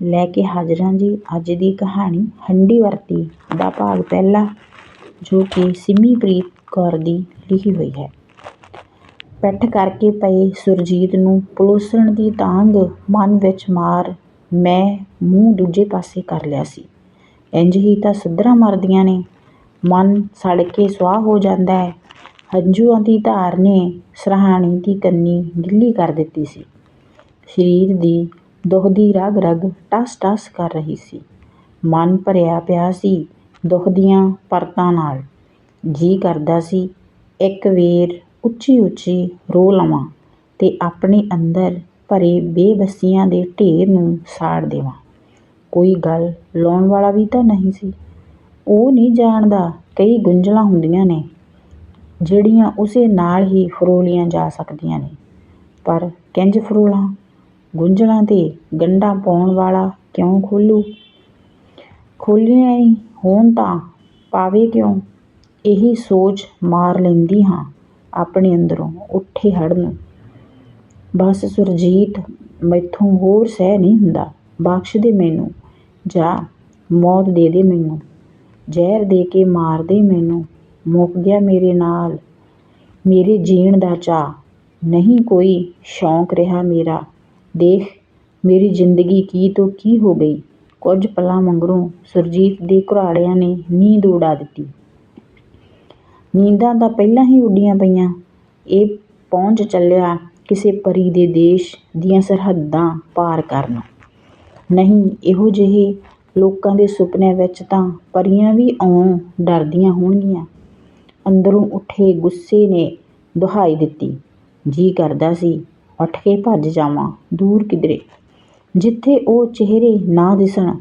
ਲੈ ਕੇ ਹਾਜ਼ਰ ਹਾਂ ਜੀ। ਅੱਜ ਦੀ ਕਹਾਣੀ ਹੰਡੀ ਵਰਤੀ ਦਾ ਭਾਗ ਪਹਿਲਾ, ਜੋ ਕਿ ਸਿੰਮੀਪ੍ਰੀਤ ਕੌਰ ਦੀ ਲਿਖੀ ਹੋਈ ਹੈ। ਪਿੱਠ ਕਰਕੇ ਪਏ ਸੁਰਜੀਤ ਨੂੰ ਪਲੋਸਣ ਦੀ ਤਾਂਗ ਮਨ ਵਿੱਚ ਮਾਰ ਮੈਂ ਮੂੰਹ ਦੂਜੇ ਪਾਸੇ ਕਰ ਲਿਆ ਸੀ। ਇੰਜ ਹੀ ਤਾਂ ਸੱਧਰਾਂ ਮਰਦੀਆਂ ਨੇ। ਮਨ ਸੜ ਕੇ ਸੁਆਹ ਹੋ ਜਾਂਦਾ ਹੈ। ਹੰਝੂਆਂ ਦੀ ਧਾਰ ਨੇ ਸਰਹਾਣੀ ਦੀ ਕੰਨੀ ਗਿੱਲੀ ਕਰ ਦਿੱਤੀ ਸੀ। ਸਰੀਰ ਦੀ ਦੁਖਦੀ ਰਗ ਰਗ ਟਸ ਟਸ ਕਰ ਰਹੀ ਸੀ। ਮਨ ਭਰਿਆ ਪਿਆ ਸੀ ਦੁੱਖ ਦੀਆਂ ਪਰਤਾਂ ਨਾਲ। ਜੀਅ ਕਰਦਾ ਸੀ, ਇੱਕ ਵੇਰ ਉੱਚੀ ਉੱਚੀ ਰੋ ਲਵਾਂ ਤੇ ਆਪਣੇ ਅੰਦਰ ਭਰੇ ਬੇਬਸੀਆਂ ਦੇ ਢੇਰ ਨੂੰ ਸਾੜ ਦੇਵਾਂ। ਕੋਈ ਗੱਲ ਲਾਉਣ ਵਾਲਾ ਵੀ ਤਾਂ ਨਹੀਂ ਸੀ। ਉਹ ਨਹੀਂ ਜਾਣਦਾ ਕਈ ਗੁੰਝਲਾਂ ਹੁੰਦੀਆਂ ਨੇ, ਜਿਹੜੀਆਂ ਉਸੇ ਨਾਲ ਹੀ ਫਰੋਲੀਆਂ ਜਾ ਸਕਦੀਆਂ ਨੇ। ਪਰ ਕਿੰਜ ਫਰੋਲਾਂ? ਗੁੰਝਲਾਂ ਤੇ ਗੰਢਾਂ ਪਾਉਣ ਵਾਲਾ ਕਿਉਂ ਖੋਲੂ? ਖੋਲ੍ਹੀਆਂ ਹੀ ਹੋਣ ਤਾਂ ਪਾਵੇ ਕਿਉਂ? ਇਹੀ ਸੋਚ ਮਾਰ ਲੈਂਦੀ ਹਾਂ ਆਪਣੇ ਅੰਦਰੋਂ ਉੱਠੇ ਹੜ੍ਹ ਨੂੰ। ਬਸ ਸੁਰਜੀਤ, ਮੈਥੋਂ ਹੋਰ ਸਹਿ ਨਹੀਂ ਹੁੰਦਾ। ਬਖਸ਼ ਦੇ ਮੈਨੂੰ, ਜਾਂ ਮੌਤ ਦੇ ਦੇ ਮੈਨੂੰ। ਜ਼ਹਿਰ ਦੇ ਕੇ ਮਾਰ ਦੇ ਮੈਨੂੰ। ਮੁੱਕ ਗਿਆ ਮੇਰੇ ਨਾਲ। ਮੇਰੇ ਜੀਣ ਦਾ ਚਾਅ। ਨਹੀਂ ਕੋਈ ਸ਼ੌਕ ਰਿਹਾ ਮੇਰਾ। ਦੇਖ, ਮੇਰੀ ਜ਼ਿੰਦਗੀ ਕੀ ਤੋਂ ਕੀ ਹੋ ਗਈ? ਕੁਝ ਪਲਾਂ ਮਗਰੋਂ ਸੁਰਜੀਤ ਦੇ ਘੁਰਾੜਿਆਂ ਨੇ ਨੀਂਦ ਉਡਾ ਦਿੱਤੀ। ਨੀਂਦਾਂ ਤਾਂ ਪਹਿਲਾਂ ਹੀ ਉੱਡੀਆਂ ਪਈਆਂ। ਇਹ ਪਹੁੰਚ ਚੱਲਿਆ ਕਿਸੇ ਪਰੀ ਦੇ ਦੇਸ਼ ਦੀਆਂ ਸਰਹੱਦਾਂ ਪਾਰ ਕਰਨ। ਨਹੀਂ, ਇਹੋ ਜਿਹੇ ਲੋਕਾਂ ਦੇ ਸੁਪਨਿਆਂ ਵਿੱਚ ਤਾਂ ਪਰੀਆਂ ਵੀ ਆਉਣੋਂ ਡਰਦੀਆਂ ਹੋਣਗੀਆਂ। ਅੰਦਰੋਂ ਉੱਠੇ ਗੁੱਸੇ ਨੇ ਦੁਹਾਈ ਦਿੱਤੀ। ਜੀਅ ਕਰਦਾ ਸੀ ਉੱਠ ਕੇ ਭੱਜ ਜਾਵਾਂ, ਦੂਰ ਕਿਧਰੇ। ਜਿੱਥੇ ਉਹ ਚਿਹਰੇ ਨਾ ਦਿਸਣ,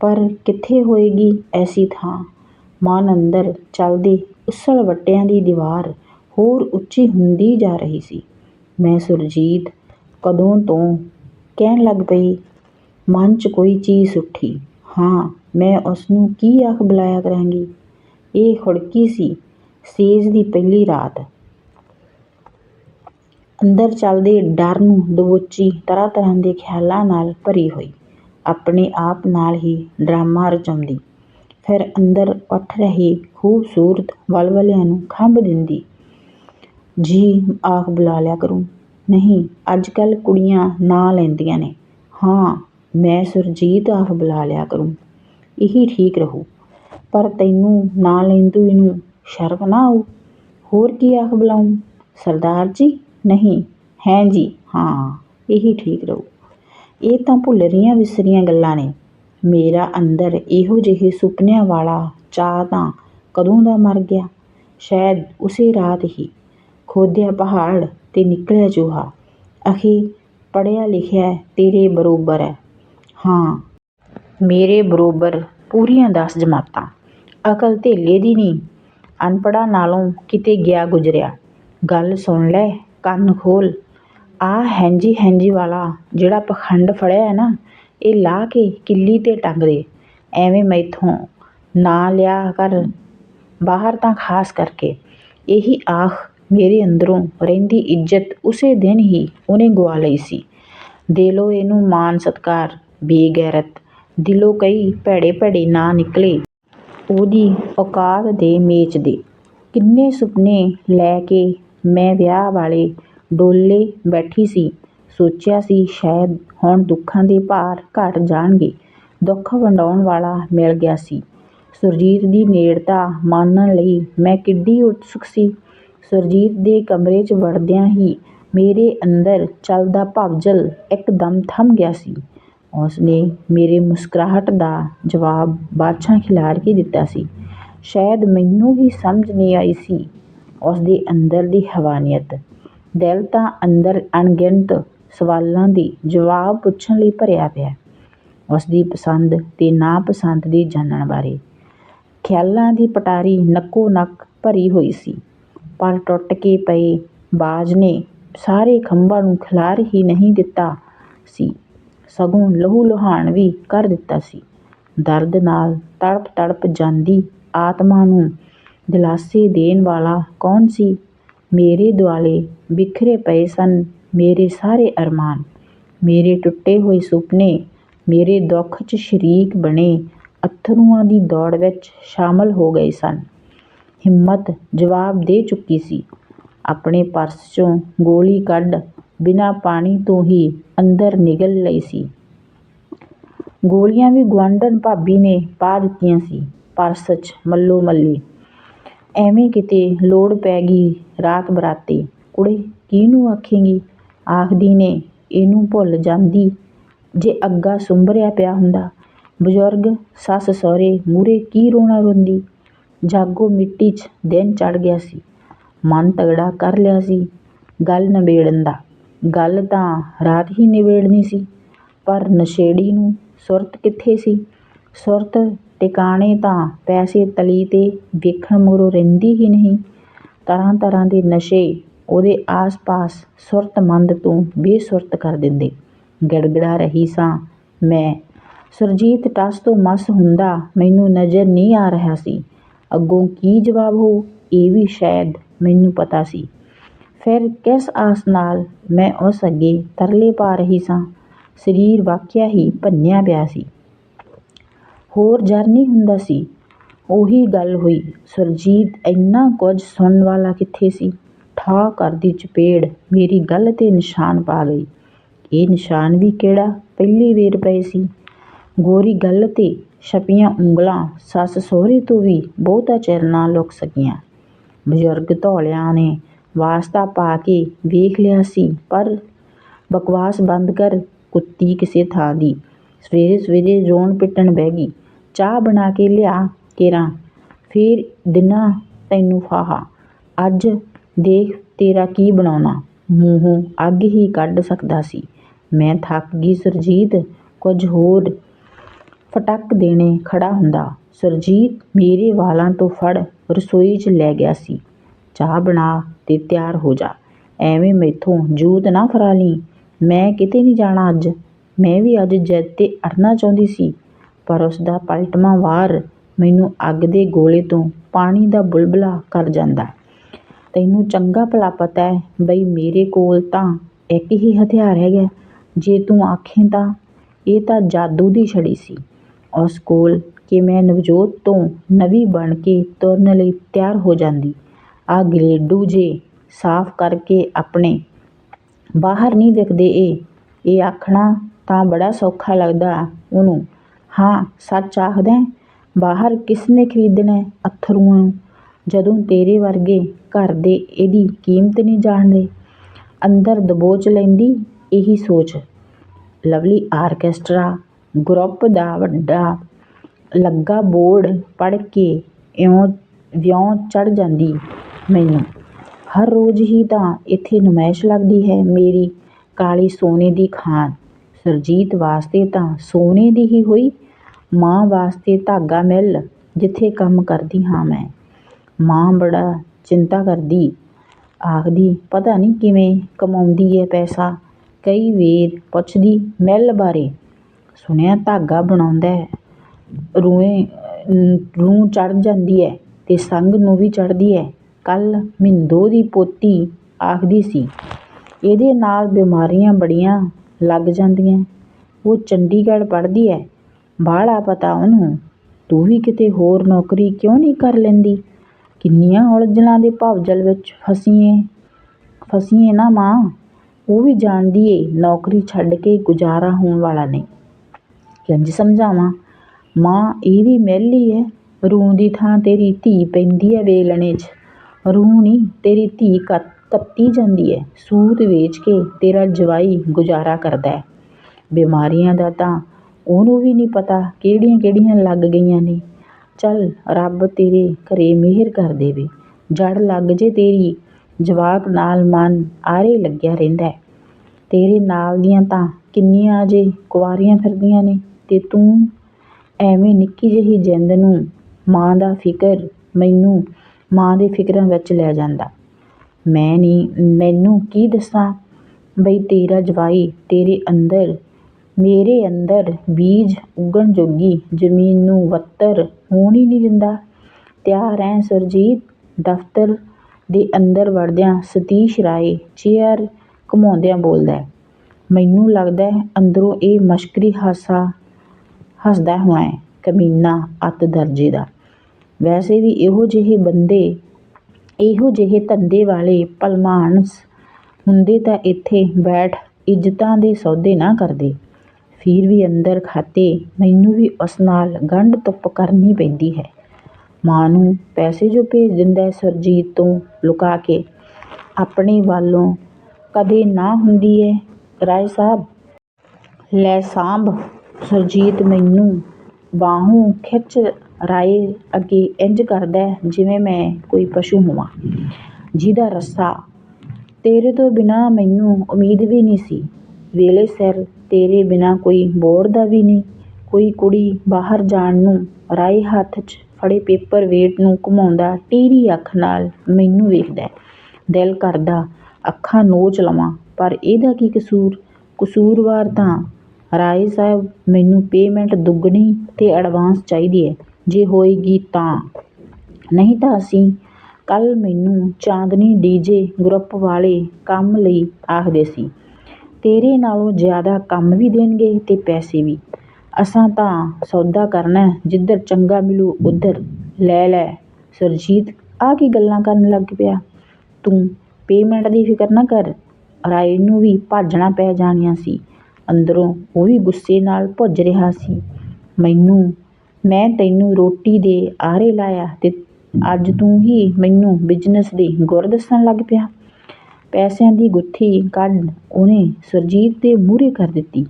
ਪਰ ਕਿੱਥੇ ਹੋਏਗੀ ਐਸੀ ਥਾਂ। ਮਨ ਅੰਦਰ ਚੱਲਦੇ ਉਸਲ ਵੱਟਿਆਂ ਦੀ ਦੀਵਾਰ ਹੋਰ ਉੱਚੀ ਹੁੰਦੀ ਜਾ ਰਹੀ ਸੀ। ਮੈਂ ਸੁਰਜੀਤ ਕਦੋਂ ਤੋਂ ਕਹਿਣ ਲੱਗ ਪਈ, ਮਨ 'ਚ ਕੋਈ ਚੀਜ਼ ਉੱਠੀ। ਹਾਂ, ਮੈਂ ਉਸਨੂੰ ਕੀ ਆਖ ਬੁਲਾਇਆ ਕਰਾਂਗੀ? ਇਹ ਖੁੜਕੀ ਸੀ, ਸੇਜ ਦੀ ਪਹਿਲੀ ਰਾਤ। ਅੰਦਰ ਚੱਲਦੇ ਡਰ ਨੂੰ ਦਬੋਚੀ ਤਰ੍ਹਾਂ ਤਰ੍ਹਾਂ ਦੇ ਖਿਆਲਾਂ ਨਾਲ ਭਰੀ ਹੋਈ। ਆਪਣੇ ਆਪ ਨਾਲ ਹੀ ਡਰਾਮਾ ਰਚਾਉਂਦੀ। ਫਿਰ ਅੰਦਰ ਉੱਠ ਰਹੇ ਖੂਬਸੂਰਤ ਵਲਵਲਿਆਂ ਨੂੰ ਖੰਭ ਦਿੰਦੀ। ਜੀ, ਆਖ ਬੁਲਾ ਲਿਆ ਕਰੂੰ। ਨਹੀਂ ਅੱਜ ਕੱਲ੍ਹ ਕੁੜੀਆਂ ਨਾਂ ਲੈਂਦੀਆਂ ਨੇ। ਹਾਂ, ਮੈਂ ਸੁਰਜੀਤ ਆਖ ਬੁਲਾ ਲਿਆ ਕਰੂੰ। ਇਹੀ ਠੀਕ ਰਹੂ। ਪਰ ਤੈਨੂੰ ਨਾਂ ਲੈਂਦੂ ਨੂੰ ਸ਼ਰਮ ਨਾ ਆਊ। ਹੋਰ ਕੀ ਆਖ ਬੁਲਾਊਂ? ਸਰਦਾਰ ਜੀ? ਨਹੀਂ। ਹੈ ਜੀ? ਹਾਂ, ਇਹੀ ਠੀਕ ਰਹੂ। ਇਹ ਤਾਂ ਭੁੱਲ ਰਹੀਆਂ ਵਿਸਰੀਆਂ ਗੱਲਾਂ ਨੇ। ਮੇਰਾ ਅੰਦਰ ਇਹੋ ਜਿਹੇ ਸੁਪਨਿਆਂ ਵਾਲਾ ਚਾਅ ਤਾਂ ਕਦੋਂ ਦਾ ਮਰ ਗਿਆ? ਸ਼ਾਇਦ ਉਸੇ ਰਾਤ ਹੀ ਖੋਦਿਆ ਪਹਾੜ ਤੇ ਨਿਕਲਿਆ ਚੂਹਾ। ਅਖੇ ਪੜਿਆ ਲਿਖਿਆ ਤੇਰੇ ਬਰੋਬਰ ਹੈ। ਹਾਂ, ਮੇਰੇ ਬਰੋਬਰ ਪੂਰੀਆਂ ਦਸ ਜਮਾਤਾਂ। ਅਕਲ ਧੇਲੇ ਦੀ ਨਹੀਂ। ਅਨਪੜ੍ਹਾਂ ਨਾਲੋਂ ਕਿਤੇ ਗਿਆ ਗੁਜ਼ਰਿਆ। ਗੱਲ ਸੁਣ ਲੈ। ਕੰਨ ਖੋਲ। ਆਹ ਹੈਂਜੀ ਹੈਂਜੀ ਵਾਲਾ ਜਿਹੜਾ ਪਾਖੰਡ ਫੜਿਆ ਹੈ ਨਾ, ਇਹ ਲਾਹ ਕੇ ਕਿੱਲੀ ਤੇ ਟੰਗ ਦੇ। ਐਵੇਂ ਮੈਥੋਂ ਨਾ ਲਿਆ ਕਰ। ਬਾਹਰ ਤਾਂ ਖਾਸ ਕਰਕੇ। ਇਹੀ ਆਖ ਮੇਰੇ ਅੰਦਰੋਂ ਰਹਿੰਦੀ ਇੱਜ਼ਤ ਉਸੇ ਦਿਨ ਹੀ ਉਹਨੇ ਗੁਆ ਲਈ ਸੀ। ਦੇ ਲੋ ਇਹਨੂੰ ਮਾਨ ਸਤਿਕਾਰ, ਬੇਗੈਰਤ। ਦਿਲੋਂ ਕਈ ਭੈੜੇ ਭੈੜੇ ਨਾ ਨਿਕਲੇ। ਉਹਦੀ ਔਕਾਤ ਦੇ ਮੇਚ ਦੇ। ਕਿੰਨੇ ਸੁਪਨੇ ਲੈ ਕੇ ਮੈਂ ਵਿਆਹ ਵਾਲੇ ਡੋਲੇ ਬੈਠੀ ਸੀ, ਸੋਚਿਆ ਸੀ ਸ਼ਾਇਦ ਹੁਣ ਦੁੱਖਾਂ ਦੇ ਭਾਰ ਘਟ ਜਾਣਗੇ। ਦੁੱਖ ਵੰਡਾਉਣ ਵਾਲਾ ਮਿਲ ਗਿਆ ਸੀ। ਸੁਰਜੀਤ ਦੀ ਨੇੜਤਾ ਮਾਨਣ ਲਈ ਮੈਂ ਕਿੱਡੀ ਉਤਸੁਕ ਸੀ। ਸੁਰਜੀਤ ਦੇ ਕਮਰੇ 'ਚ ਵੜਦਿਆਂ ਹੀ ਮੇਰੇ ਅੰਦਰ ਚੱਲਦਾ ਭਵਜਲ ਇੱਕਦਮ ਥੰਮ ਗਿਆ ਸੀ। ਉਸਨੇ ਮੇਰੇ ਮੁਸਕਰਾਹਟ ਦਾ ਜਵਾਬ ਬਾਛਾਂ ਖਿਲਾਰ ਕੇ ਦਿੱਤਾ ਸੀ। ਸ਼ਾਇਦ ਮੈਨੂੰ ਹੀ ਸਮਝ ਨਹੀਂ ਆਈ ਸੀ ਉਸ ਦੇ ਅੰਦਰ ਦੀ ਹਵਾਨੀਅਤ। ਦਿਲ ਤਾਂ ਅੰਦਰ ਅਣਗਿਣਤ ਸਵਾਲਾਂ ਦੀ ਜਵਾਬ ਪੁੱਛਣ ਲਈ ਭਰਿਆ ਪਿਆ। ਉਸਦੀ ਪਸੰਦ ਤੇ ਨਾਪਸੰਦ ਦੀ ਜਾਣਨ ਬਾਰੇ। ਖਿਆਲਾਂ ਦੀ ਪਟਾਰੀ ਨੱਕੋ ਨੱਕ ਭਰੀ ਹੋਈ ਸੀ। ਪਰ ਟੁੱਟ ਕੇ ਪਏ ਬਾਜ ਨੇ ਸਾਰੇ ਖੰਭਾਂ ਨੂੰ ਖਿਲਾਰ ਹੀ ਨਹੀਂ ਦਿੱਤਾ ਸੀ। ਸਗੋਂ ਲਹੂ ਲੁਹਾਣ ਵੀ ਕਰ ਦਿੱਤਾ ਸੀ। ਦਰਦ ਨਾਲ ਤੜਪ ਤੜਪ ਜਾਂਦੀ ਆਤਮਾ ਨੂੰ ਦਿਲਾਸੇ ਦੇਣ ਵਾਲਾ ਕੌਣ ਸੀ ਮੇਰੇ ਦੁਆਲੇ ਬਿਖਰੇ ਪਏ ਸਨ ਮੇਰੇ ਸਾਰੇ ਅਰਮਾਨ ਮੇਰੇ ਟੁੱਟੇ ਹੋਏ ਸੁਪਨੇ, ਮੇਰੇ ਦੁੱਖ 'ਚ ਸ਼ਰੀਕ ਬਣੇ ਅੱਥਰੂਆਂ ਦੀ ਦੌੜ ਵਿੱਚ ਸ਼ਾਮਲ ਹੋ ਗਏ ਸਨ। ਹਿੰਮਤ ਜਵਾਬ ਦੇ ਚੁੱਕੀ ਸੀ। ਆਪਣੇ ਪਰਸ 'ਚੋਂ ਗੋਲੀ ਕੱਢ ਬਿਨਾਂ ਪਾਣੀ ਤੋਂ ਹੀ ਅੰਦਰ ਨਿਗਲ ਲਈ ਸੀ। ਗੋਲੀਆਂ ਵੀ ਗੁਆਂਢਣ ਭਾਬੀ ਨੇ ਪਾ ਦਿੱਤੀਆਂ ਸੀ ਪਰਸ 'ਚ ਮੱਲੋ-ਮੱਲੀ। ਐਵੇਂ ਕਿਤੇ ਲੋੜ ਪੈ ਗਈ ਰਾਤ ਬਰਾਤੇ। "ਕੁੜੇ ਕਿਹਨੂੰ ਆਖੇਂਗੀ?" ਆਖਦੀ ਨੇ ਇਹਨੂੰ ਭੁੱਲ ਜਾਂਦੀ ਜੇ ਅੱਗਾ ਸੁੰਬਰਿਆ ਪਿਆ ਹੁੰਦਾ। ਬਜ਼ੁਰਗ ਸੱਸ-ਸਹੁਰੇ ਮੂਹਰੇ ਕੀ ਰੋਣਾ ਰੋਂਦੀ। ਜਾਗੋ ਮਿੱਟੀ 'ਚ ਦਿਨ ਚੜ੍ਹ ਗਿਆ ਸੀ। ਮਨ ਤਗੜਾ ਕਰ ਲਿਆ ਸੀ ਗੱਲ ਨਿਬੇੜਨ ਦਾ। ਗੱਲ ਤਾਂ ਰਾਤ ਹੀ ਨਿਬੇੜਨੀ ਸੀ, ਪਰ ਨਸ਼ੇੜੀ ਨੂੰ ਸੁਰਤ ਕਿੱਥੇ ਸੀ। ਸੁਰਤ ਟਿਕਾਣੇ ਤਾਂ ਪੈਸੇ ਤਲੀ ਤੇ ਵੇਖਣ ਮਗਰੋਂ ਰਹਿੰਦੀ ਹੀ ਨਹੀਂ। ਤਰ੍ਹਾਂ-ਤਰ੍ਹਾਂ ਦੇ ਨਸ਼ੇ ਉਹਦੇ ਆਸ-ਪਾਸ ਸੁਰਤਮੰਦ ਤੋਂ ਬੇਸੁਰਤ ਕਰ ਦਿੰਦੇ। ਗਿੜਗਿੜਾ ਰਹੀ ਸਾਂ ਮੈਂ। ਸੁਰਜੀਤ ਟਸ ਤੋਂ ਮਸ ਹੁੰਦਾ ਮੈਨੂੰ ਨਜ਼ਰ ਨਹੀਂ ਆ ਰਿਹਾ ਸੀ। ਅੱਗੋਂ ਕੀ ਜਵਾਬ ਹੋਊ, ਇਹ ਵੀ ਸ਼ਾਇਦ ਮੈਨੂੰ ਪਤਾ ਸੀ। ਫਿਰ ਕਿਸ ਆਸ ਨਾਲ ਮੈਂ ਉਸ ਅੱਗੇ ਤਰਲੇ ਪਾ ਰਹੀ ਸਾਂ। ਸਰੀਰ ਵਾਕਿਆ ਹੀ ਭੰਨਿਆ ਪਿਆ ਸੀ। ਹੋਰ ਜ਼ਰ ਨਹੀਂ ਹੁੰਦਾ ਸੀ। ਉਹੀ ਗੱਲ ਹੋਈ। ਸੁਰਜੀਤ ਇੰਨਾ ਕੁਝ ਸੁਣਨ ਵਾਲਾ ਕਿੱਥੇ ਸੀ। ਠਾਹ ਕਰਦੀ ਚਪੇੜ ਮੇਰੀ ਗੱਲ 'ਤੇ ਨਿਸ਼ਾਨ ਪਾ ਗਈ। ਇਹ ਨਿਸ਼ਾਨ ਵੀ ਕਿਹੜਾ ਪਹਿਲੀ ਵੇਰ ਪਏ ਸੀ। ਗੋਰੀ ਗੱਲ 'ਤੇ ਛਪੀਆਂ ਉਂਗਲਾਂ ਸੱਸ-ਸਹੁਰੇ ਤੋਂ ਵੀ ਬਹੁਤਾ ਚਿਰ ਨਾ ਲੁਕ ਸਕੀਆਂ। ਬਜ਼ੁਰਗ ਧੌਲਿਆਂ ਨੇ ਵਾਸਤਾ ਪਾ ਕੇ ਵੇਖ ਲਿਆ ਸੀ, ਪਰ ਬਕਵਾਸ ਬੰਦ ਕਰ ਕੁੱਤੀ ਕਿਸੇ ਥਾਂ ਦੀ। ਸਵੇਰੇ-ਸਵੇਰੇ ਰੋਣ ਪਿੱਟਣ ਬਹਿ ਗਈ। ਚਾਹ ਬਣਾ ਕੇ ਲਿਆ ਕੇਰਾਂ, ਫੇਰ ਦਿੰਨਾਂ ਤੈਨੂੰ ਫਾਹਾ। ਅੱਜ ਦੇਖ ਤੇਰਾ ਕੀ ਬਣਾਉਨਾਂ। ਮੂੰਹੋਂ ਅੱਗ ਹੀ ਕੱਢ ਸਕਦਾ ਸੀ। ਮੈਂ ਥੱਕ ਗਈ ਸੁਰਜੀਤ ਕੁਝ ਹੋਰ ਫਟਕ ਦੇਣੇ ਖੜ੍ਹਾ ਹੁੰਦਾ। ਸੁਰਜੀਤ ਮੇਰੇ ਵਾਲਾਂ ਤੋਂ ਫੜ ਰਸੋਈ 'ਚ ਲੈ ਗਿਆ ਸੀ। ਚਾਹ ਬਣਾ ਤੇ ਤਿਆਰ ਹੋ ਜਾ। ਐਵੇਂ ਮੈਥੋਂ ਜੂਤ ਨਾ ਫੜਾ ਲਈਂ। ਮੈਂ ਕਿਤੇ ਨਹੀਂ ਜਾਣਾ ਅੱਜ। ਮੈਂ ਵੀ ਅੱਜ ਜ਼ਿੱਦ 'ਤੇ ਅੜਨਾ ਚਾਹੁੰਦੀ ਸੀ, ਪਰ ਉਸਦਾ ਪਲਟਵਾਂ ਵਾਰ ਮੈਨੂੰ ਅੱਗ ਦੇ ਗੋਲੇ ਤੋਂ ਪਾਣੀ ਦਾ ਬੁਲਬੁਲਾ ਕਰ ਜਾਂਦਾ। ਤੈਨੂੰ ਚੰਗਾ ਭਲਾ ਪਤਾ ਹੈ ਬਈ ਮੇਰੇ ਕੋਲ ਤਾਂ ਇੱਕ ਹੀ ਹਥਿਆਰ ਹੈਗਾ ਜੇ ਤੂੰ ਆਖੇਂ ਤਾਂ। ਇਹ ਤਾਂ ਜਾਦੂ ਦੀ ਛੜੀ ਸੀ ਉਸ ਕੋਲ ਕਿ ਮੈਂ ਨਵਜੋਤ ਤੋਂ ਨਵੀਂ ਬਣ ਕੇ ਤੁਰਨ ਲਈ ਤਿਆਰ ਹੋ ਜਾਂਦੀ। ਆਹ ਗਲੇਡੂ ਜੇ ਸਾਫ਼ ਕਰਕੇ ਆਪਣੇ ਬਾਹਰ ਨਹੀਂ ਵਿਕਦੇ ਇਹ। ਇਹ ਆਖਣਾ ਤਾਂ ਬੜਾ ਸੌਖਾ ਲੱਗਦਾ ਉਹਨੂੰ। ਹਾਂ, ਸੱਚ ਆਖਦੈਂ ਬਾਹਰ ਕਿਸ ਨੇ ਖ਼ਰੀਦਣੇ ਅੱਥਰੂਆਂ ਨੂੰ ਜਦੋਂ ਤੇਰੇ ਵਰਗੇ ਘਰ ਦੇ ਇਹਦੀ ਕੀਮਤ ਨਹੀਂ ਜਾਣਦੇ। ਅੰਦਰ ਦਬੋਚ ਲੈਂਦੀ ਇਹੀ ਸੋਚ। ਲਵਲੀ ਆਰਕੈਸਟਰਾ ਗਰੁੱਪ ਦਾ ਵੱਡਾ ਲੱਗਾ ਬੋਰਡ ਪੜ੍ਹ ਕੇ ਇਉਂ ਵਿਉਂ ਚੜ੍ਹ ਜਾਂਦੀ, ਮੈਨੂੰ। ਹਰ ਰੋਜ਼ ਹੀ ਤਾਂ ਇੱਥੇ ਨੁਮਾਇਸ਼ ਲੱਗਦੀ ਹੈ ਮੇਰੀ ਕਾਲੀ ਸੋਨੇ ਦੀ ਖਾਣ। ਸੁਰਜੀਤ ਵਾਸਤੇ ਤਾਂ ਸੋਨੇ ਦੀ ਹੀ ਹੋਈ। ਮਾਂ ਵਾਸਤੇ ਧਾਗਾ ਮਿੱਲ ਜਿੱਥੇ ਕੰਮ ਕਰਦੀ ਹਾਂ ਮੈਂ। ਮਾਂ ਬੜਾ ਚਿੰਤਾ ਕਰਦੀ। ਆਖਦੀ ਪਤਾ ਨਹੀਂ ਕਿਵੇਂ ਕਮਾਉਂਦੀ ਹੈ ਪੈਸਾ। ਕਈ ਵੇਰ ਪੁੱਛਦੀ ਮਿੱਲ ਬਾਰੇ। ਸੁਣਿਆ ਧਾਗਾ ਬਣਾਉਂਦਾ ਬਣਾਉਂਦੈ ਰੂੰ ਚੜ੍ਹ ਜਾਂਦੀ ਹੈ ਅਤੇ ਸੰਘ ਨੂੰ ਵੀ ਚੜ੍ਹਦੀ ਹੈ ਕੱਲ੍ਹ ਮਿੰਦੋ ਦੀ ਪੋਤੀ ਆਖਦੀ ਸੀ, ਇਹਦੇ ਨਾਲ ਬਿਮਾਰੀਆਂ ਬੜੀਆਂ ਲੱਗ ਜਾਂਦੀਆਂ। ਉਹ ਚੰਡੀਗੜ੍ਹ ਪੜ੍ਹਦੀ ਹੈ ਬਾਹਲਾ ਪਤਾ ਉਹਨੂੰ। ਤੂੰ ਵੀ ਕਿਤੇ ਹੋਰ ਨੌਕਰੀ ਕਿਉਂ ਨਹੀਂ ਕਰ ਲੈਂਦੀ। ਕਿੰਨੀਆਂ ਉਲਝਣਾਂ ਦੇ ਭਵਜਲ ਵਿੱਚ ਫਸੀਏ ਫਸੀਏ ਨਾ ਮਾਂ। ਉਹ ਵੀ ਜਾਣਦੀ ਏ, ਨੌਕਰੀ ਛੱਡ ਕੇ ਗੁਜ਼ਾਰਾ ਹੋਣ ਵਾਲਾ ਨਹੀਂ। ਕਿੰਜ ਸਮਝਾਵਾਂ। ਮਾਂ, ਇਹ ਵੀ ਮਹਿਲੀ ਈ ਏ। ਦੀ ਥਾਂ ਤੇਰੀ ਧੀ ਪੈਂਦੀ ਏ ਵੇਲਣੇ 'ਚ। ਰੂੰ ਨਹੀਂ ਤੇਰੀ ਧੀ ਤੱਤੀ ਜਾਂਦੀ ਏ। ਸੂਤ ਵੇਚ ਕੇ ਤੇਰਾ ਜਵਾਈ ਗੁਜ਼ਾਰਾ ਕਰਦਾ ਬਿਮਾਰੀਆਂ ਦਾ ਤਾਂ ਉਹਨੂੰ ਵੀ ਨਹੀਂ ਪਤਾ ਕਿਹੜੀਆਂ-ਕਿਹੜੀਆਂ ਲੱਗ ਗਈਆਂ ਨੇ। ਚੱਲ ਰੱਬ ਤੇਰੇ ਘਰੇ ਮਿਹਰ ਕਰ ਦੇਵੇ। ਜੜ ਲੱਗ ਜੇ ਤੇਰੀ। ਜਵਾਕ ਨਾਲ ਮਨ ਆਰੇ ਲੱਗਿਆ ਰਹਿੰਦਾ ਤੇਰੇ ਨਾਲ ਦੀਆਂ ਤਾਂ ਕਿੰਨੀਆਂ ਅਜੇ ਕੁਆਰੀਆਂ ਫਿਰਦੀਆਂ ਨੇ ਅਤੇ ਤੂੰ। ਐਵੇਂ ਨਿੱਕੀ ਜਿਹੀ ਜਿੰਦ ਨੂੰ ਮਾਂ ਦਾ ਫ਼ਿਕਰ ਮੈਨੂੰ ਮਾਂ ਦੇ ਫ਼ਿਕਰਾਂ ਵਿੱਚ ਲੈ ਜਾਂਦਾ। ਮੈਂ ਨਹੀਂ, ਮੈਨੂੰ ਕੀ ਦੱਸਾਂ ਬਈ ਤੇਰਾ ਜਵਾਈ ਤੇਰੇ ਅੰਦਰ ਮੇਰੇ ਅੰਦਰ ਬੀਜ ਉੱਗਣ ਜੋਗੀ ਜ਼ਮੀਨ ਨੂੰ ਵੱਤਰ ਹੋਣ ਹੀ ਨਹੀਂ ਦਿੰਦਾ। ਤਿਆਰ ਐਂ ਸੁਰਜੀਤ। ਦਫ਼ਤਰ ਦੇ ਅੰਦਰ ਵੜਦਿਆਂ ਸਤੀਸ਼ ਰਾਏ ਚੇਅਰ ਘੁਮਾਉਂਦਿਆਂ ਬੋਲਦਾ ਮੈਨੂੰ ਲੱਗਦਾ ਅੰਦਰੋਂ ਇਹ ਮਸ਼ਕਰੀ ਹਾਸਾ ਹੱਸਦਾ ਹੋਣਾ ਹੈ, ਕਮੀਨਾ ਅੱਤ ਦਰਜੇ ਦਾ ਵੈਸੇ ਵੀ ਇਹੋ ਜਿਹੇ ਬੰਦੇ, ਇਹੋ ਜਿਹੇ ਧੰਦੇ ਵਾਲੇ ਭਲਮਾਨਸ ਹੁੰਦੇ ਤਾਂ ਇੱਥੇ ਬੈਠ ਇੱਜ਼ਤਾਂ ਦੇ ਸੌਦੇ ਨਾ ਕਰਦੇ ਫਿਰ ਵੀ ਅੰਦਰ ਖਾਤੇ, ਮੈਨੂੰ ਵੀ ਉਸ ਨਾਲ ਗੰਢ ਧੁੱਪ ਕਰਨੀ ਪੈਂਦੀ ਹੈ। ਮਾਂ ਨੂੰ ਪੈਸੇ ਜੋ ਭੇਜ ਦਿੰਦਾ ਸੁਰਜੀਤ ਤੋਂ ਲੁਕਾ ਕੇ, ਆਪਣੇ ਵੱਲੋਂ ਕਦੇ ਨਾ ਹੁੰਦੀ ਹੈ ਰਾਏ ਸਾਹਿਬ। ਲੈ ਸਾਂਭ, ਸੁਰਜੀਤ ਮੈਨੂੰ ਬਾਹੋਂ ਖਿੱਚ, ਰਾਏ ਅੱਗੇ ਇੰਝ ਕਰਦਾ ਜਿਵੇਂ ਮੈਂ ਕੋਈ ਪਸ਼ੂ ਹੋਵਾਂ। ਜਿਹਦਾ ਰੱਸਾ ਤੇਰੇ ਤੋਂ ਬਿਨਾਂ ਮੈਨੂੰ ਉਮੀਦ ਵੀ ਨਹੀਂ ਸੀ। ਵੇਲੇ ਸਿਰ ਤੇਰੇ ਬਿਨਾਂ ਕੋਈ ਬੋੜਦਾ ਵੀ ਨਹੀਂ। ਕੋਈ ਕੁੜੀ ਬਾਹਰ ਜਾਣ ਨੂੰ ਰਾਏ ਹੱਥ 'ਚ ਫੜੇ ਪੇਪਰ ਵੇਟ ਨੂੰ ਘੁਮਾਉਂਦਾ ਟੀਰੀ ਅੱਖ ਨਾਲ ਮੈਨੂੰ ਵੇਖਦਾ ਦਿਲ ਕਰਦਾ ਅੱਖਾਂ ਨੋਚ ਲਵਾਂ, ਪਰ ਇਹਦਾ ਕੀ ਕਸੂਰ? ਕਸੂਰਵਾਰ ਤਾਂ ਰਾਏ ਸਾਹਿਬ ਮੈਨੂੰ ਪੇਮੈਂਟ ਦੁੱਗਣੀ ਤੇ ਐਡਵਾਂਸ ਚਾਹੀਦੀ ਹੈ। ਜੇ ਹੋਏਗੀ ਤਾਂ। ਨਹੀਂ ਤਾਂ ਅਸੀਂ ਕੱਲ੍ਹ ਮੈਨੂੰ ਚਾਂਦਨੀ ਡੀ ਜੇ ਗਰੁੱਪ ਵਾਲੇ ਕੰਮ ਲਈ ਆਖਦੇ ਸੀ। ਤੇਰੇ ਨਾਲੋਂ ਜ਼ਿਆਦਾ ਕੰਮ ਵੀ ਦੇਣਗੇ ਅਤੇ ਪੈਸੇ ਵੀ। ਅਸਾਂ ਤਾਂ ਸੌਦਾ ਕਰਨਾ ਜਿੱਧਰ ਚੰਗਾ ਮਿਲੂ ਉੱਧਰ। ਲੈ ਲੈ, ਸੁਰਜੀਤ ਆ ਕੀ ਗੱਲਾਂ ਕਰਨ ਲੱਗ ਪਿਆ? ਤੂੰ ਪੇਮੈਂਟ ਦੀ ਫਿਕਰ ਨਾ ਕਰ। ਰਾਏ ਨੂੰ ਵੀ ਭਾਜਣਾ ਪੈ ਜਾਣੀਆਂ ਸੀ। ਅੰਦਰੋਂ ਉਹ ਵੀ ਗੁੱਸੇ ਨਾਲ ਭੁੱਜ ਰਿਹਾ ਸੀ। ਮੈਨੂੰ, ਮੈਂ ਤੈਨੂੰ ਰੋਟੀ ਦੇ ਆਰੇ ਲਾਇਆ ਅਤੇ ਅੱਜ ਤੂੰ ਹੀ ਮੈਨੂੰ ਬਿਜ਼ਨਸ ਦੇ ਗੁਰ ਦੱਸਣ ਲੱਗ ਪਿਆ। ਪੈਸਿਆਂ ਦੀ ਗੁੱਥੀ ਕੱਢ ਉਹਨੇ ਸੁਰਜੀਤ ਦੇ ਮੂਹਰੇ ਕਰ ਦਿੱਤੀ।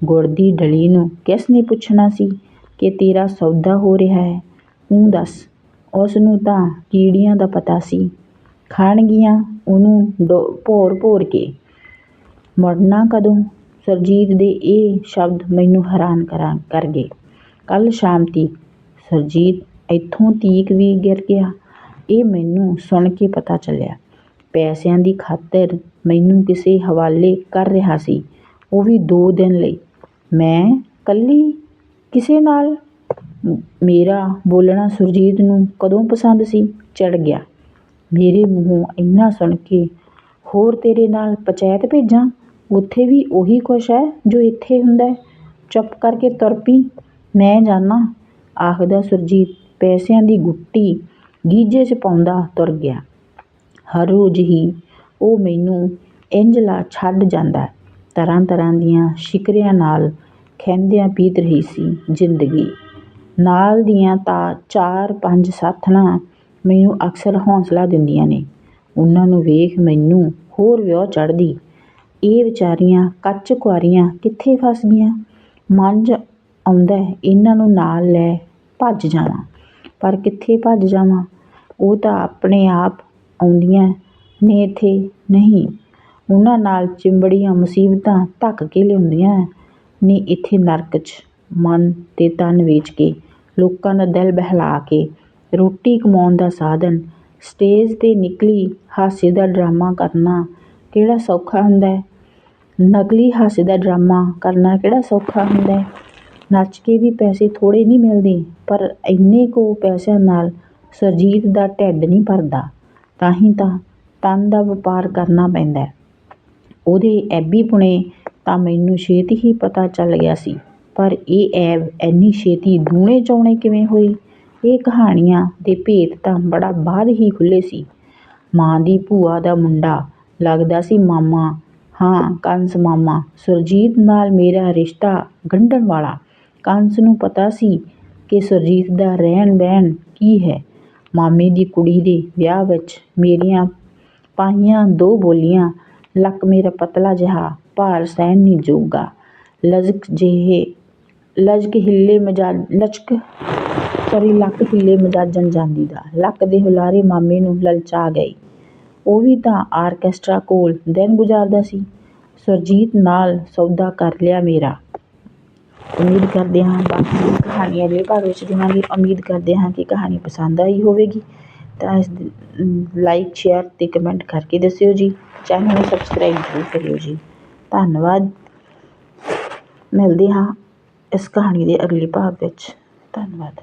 ਗੁੜ ਦੀ ਡਲੀ ਨੂੰ ਕਿਸ ਨੇ ਪੁੱਛਣਾ ਸੀ ਕਿ ਤੇਰਾ ਸੌਦਾ ਹੋ ਰਿਹਾ ਹੈ? ਤੂੰ ਦੱਸ। ਉਸ ਨੂੰ ਤਾਂ ਕੀੜੀਆਂ ਦਾ ਪਤਾ ਸੀ। ਖਾਣਗੀਆਂ ਉਹਨੂੰ ਭੋਰ ਭੋਰ ਕੇ। ਮੁੜਨਾ ਕਦੋਂ? ਸੁਰਜੀਤ ਦੇ ਇਹ ਸ਼ਬਦ ਮੈਨੂੰ ਹੈਰਾਨ ਕਰਾਂ ਕਰ ਗਏ। ਕੱਲ੍ਹ ਸ਼ਾਮ ਤੀਕ ਸੁਰਜੀਤ ਇੱਥੋਂ ਤੀਕ ਵੀ ਗਿਰ ਗਿਆ। ਇਹ ਮੈਨੂੰ ਸੁਣ ਕੇ ਪਤਾ ਚੱਲਿਆ। ਪੈਸਿਆਂ ਦੀ ਖਾਤਰ ਮੈਨੂੰ ਕਿਸੇ ਹਵਾਲੇ ਕਰ ਰਿਹਾ ਸੀ। ਉਹ ਵੀ ਦੋ ਦਿਨ ਲਈ। ਮੈਂ ਇਕੱਲੀ ਕਿਸੇ ਨਾਲ? ਮੇਰਾ ਬੋਲਣਾ ਸੁਰਜੀਤ ਨੂੰ ਕਦੋਂ ਪਸੰਦ ਸੀ? ਚੜ੍ਹ ਗਿਆ। ਮੇਰੇ ਮੂੰਹੋਂ ਇੰਨਾ ਸੁਣ ਕੇ, ਹੋਰ ਤੇਰੇ ਨਾਲ ਪੰਚਾਇਤ ਭੇਜਾਂ? ਉੱਥੇ ਵੀ ਉਹੀ ਕੁਛ ਹੈ ਜੋ ਇੱਥੇ ਹੁੰਦਾ ਚੁੱਪ ਕਰਕੇ ਤੁਰ ਪਈ ਮੈਂ ਜਾਣਾ ਆਖਦਾ ਸੁਰਜੀਤ ਪੈਸਿਆਂ ਦੀ ਗੁੱਟੀ ਗੀਜੇ 'ਚ ਪਾਉਂਦਾ ਤੁਰ ਗਿਆ। ਹਰ ਰੋਜ਼ ਹੀ ਉਹ ਮੈਨੂੰ ਇੰਝ ਲਾ ਛੱਡ ਜਾਂਦਾ। ਤਰ੍ਹਾਂ ਤਰ੍ਹਾਂ ਦੀਆਂ ਸ਼ਿਕਰਿਆਂ ਨਾਲ ਖਹਿੰਦਿਆਂ ਪੀਤ ਰਹੀ ਸੀ ਜ਼ਿੰਦਗੀ। ਨਾਲ ਦੀਆਂ ਤਾਂ ਚਾਰ ਪੰਜ ਸਾਥਣਾਂ ਮੈਨੂੰ ਅਕਸਰ ਹੌਂਸਲਾ ਦਿੰਦੀਆਂ ਨੇ। ਉਹਨਾਂ ਨੂੰ ਵੇਖ ਮੈਨੂੰ ਹੋਰ ਵਿਉ ਚੜ੍ਹਦੀ। ਇਹ ਵਿਚਾਰੀਆਂ ਕੱਚ ਕੁਆਰੀਆਂ ਕਿੱਥੇ ਫਸ ਗਈਆਂ? ਮਨ 'ਚ ਆਉਂਦਾ ਇਹਨਾਂ ਨੂੰ ਨਾਲ ਲੈ ਭੱਜ ਜਾਵਾਂ। ਪਰ ਕਿੱਥੇ ਭੱਜ ਜਾਵਾਂ? ਉਹ ਤਾਂ ਆਪਣੇ ਆਪ ਆਉਂਦੀਆਂ ਨੇ ਇੱਥੇ? ਨਹੀਂ। ਉਹਨਾਂ ਨਾਲ ਚਿੰਬੜੀਆਂ ਮੁਸੀਬਤਾਂ ਧੱਕ ਕੇ ਲਿਆਉਂਦੀਆਂ ਨੇ ਇੱਥੇ ਨਰਕ 'ਚ। ਮਨ ਅਤੇ ਤਨ ਵੇਚ ਕੇ, ਲੋਕਾਂ ਦਾ ਦਿਲ ਬਹਿਲਾ ਕੇ, ਰੋਟੀ ਕਮਾਉਣ ਦਾ ਸਾਧਨ, ਸਟੇਜ 'ਤੇ ਨਿਕਲੀ ਹਾਸੇ ਦਾ ਡਰਾਮਾ ਕਰਨਾ ਕਿਹੜਾ ਸੌਖਾ ਹੁੰਦਾ ਨਕਲੀ ਹਾਸੇ ਦਾ ਡਰਾਮਾ ਕਰਨਾ ਕਿਹੜਾ ਸੌਖਾ ਹੁੰਦਾ ਨੱਚ ਕੇ ਵੀ ਪੈਸੇ ਥੋੜ੍ਹੇ ਨਹੀਂ ਮਿਲਦੇ, ਪਰ ਇੰਨੇ ਕੁ ਪੈਸਿਆਂ ਨਾਲ ਸੁਰਜੀਤ ਦਾ ਢਿੱਡ ਨਹੀਂ ਭਰਦਾ। ਤਾਂ ਹੀ ਤਾਂ ਤਨ ਦਾ ਵਪਾਰ ਕਰਨਾ ਪੈਂਦਾ ਉਹਦੇ ਐਬੀ ਪੁਣੇ ਤਾਂ ਮੈਨੂੰ ਛੇਤੀ ਹੀ ਪਤਾ ਚੱਲ ਗਿਆ ਸੀ, ਪਰ ਇਹ ਐਬ ਇੰਨੀ ਛੇਤੀ ਦੂਣੇ ਚੌਣੇ ਕਿਵੇਂ ਹੋਈ? ਇਹ ਕਹਾਣੀਆਂ ਦੇ ਭੇਤ ਤਾਂ ਬੜਾ ਬਾਅਦ ਹੀ ਖੁੱਲ੍ਹੇ ਸੀ। ਮਾਂ ਦੀ ਭੂਆ ਦਾ ਮੁੰਡਾ ਲੱਗਦਾ ਸੀ ਮਾਮਾ। ਹਾਂ, ਕੰਸ ਮਾਮਾ, ਸੁਰਜੀਤ ਨਾਲ ਮੇਰਾ ਰਿਸ਼ਤਾ ਗੰਢਣ ਵਾਲਾ। ਕੰਸ ਨੂੰ ਪਤਾ ਸੀ ਕਿ ਸੁਰਜੀਤ ਦਾ ਰਹਿਣ ਬਹਿਣ ਕੀ ਹੈ। ਮਾਮੇ ਦੀ ਕੁੜੀ ਦੇ ਵਿਆਹ ਵਿੱਚ ਮੇਰੀਆਂ ਪਾਈਆਂ ਦੋ ਬੋਲੀਆਂ, ਲੱਕ ਮੇਰਾ ਪਤਲਾ ਜਿਹਾ, ਭਾਰ ਸਹਿਣ ਨਹੀਂ ਜੋਗਾ। ਲਜ਼ਕ ਜਿਹੇ, ਲਜ਼ਕ ਹਿੱਲੇ ਮਜਾਜ ਲਚਕ ਸੋਰੀ ਲੱਕ ਹਿੱਲੇ ਮਜਾਜਨ ਜਾਂਦੀ ਦਾ। ਲੱਕ ਦੇ ਹੁਲਾਰੇ ਮਾਮੇ ਨੂੰ ਲਲਚਾ ਗਏ ਉਹ ਵੀ ਤਾਂ ਆਰਕੈਸਟਰਾ ਕੋਲ ਦਿਨ ਗੁਜ਼ਾਰਦਾ ਸੀ। ਸੁਰਜੀਤ ਨਾਲ ਸੌਦਾ ਕਰ ਲਿਆ ਮੇਰਾ। ਉਮੀਦ ਕਰਦੇ ਹਾਂ ਬਾਕੀ ਕਹਾਣੀ ਦੇ ਭਾਗ ਵਿੱਚ ਦੇਵਾਂਗੇ। ਉਮੀਦ ਕਰਦੇ ਹਾਂ ਕਿ ਕਹਾਣੀ ਪਸੰਦ ਆਈ ਹੋਵੇਗੀ। ਤਾਂ ਇਸ ਲਾਈਕ ਸ਼ੇਅਰ ਅਤੇ ਕਮੈਂਟ ਕਰਕੇ ਦੱਸਿਓ ਜੀ। ਚੈਨਲ ਨੂੰ ਸਬਸਕ੍ਰਾਈਬ ਜ਼ਰੂਰ ਕਰਿਓ ਜੀ। ਧੰਨਵਾਦ। ਮਿਲਦੇ ਹਾਂ ਇਸ ਕਹਾਣੀ ਦੇ ਅਗਲੇ ਭਾਗ ਵਿੱਚ। ਧੰਨਵਾਦ।